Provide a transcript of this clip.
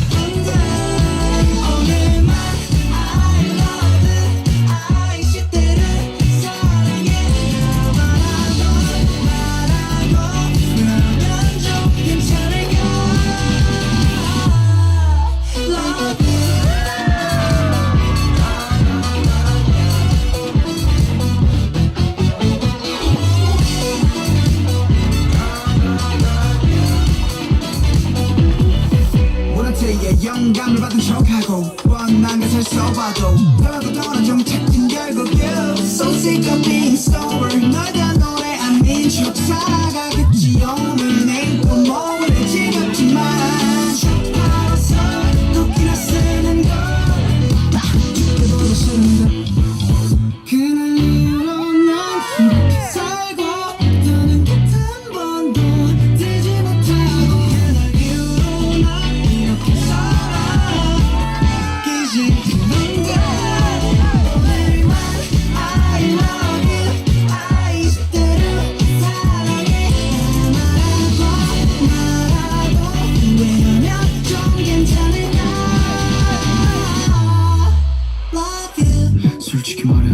Under 영감을 받은 척하고 뻔한 것을 써봐도 떠나고 떠나 정착된 결국 you So sick of being sober. 너에 대한 노래 아닌 척 살아가겠지요. Sülçüküm arıyor.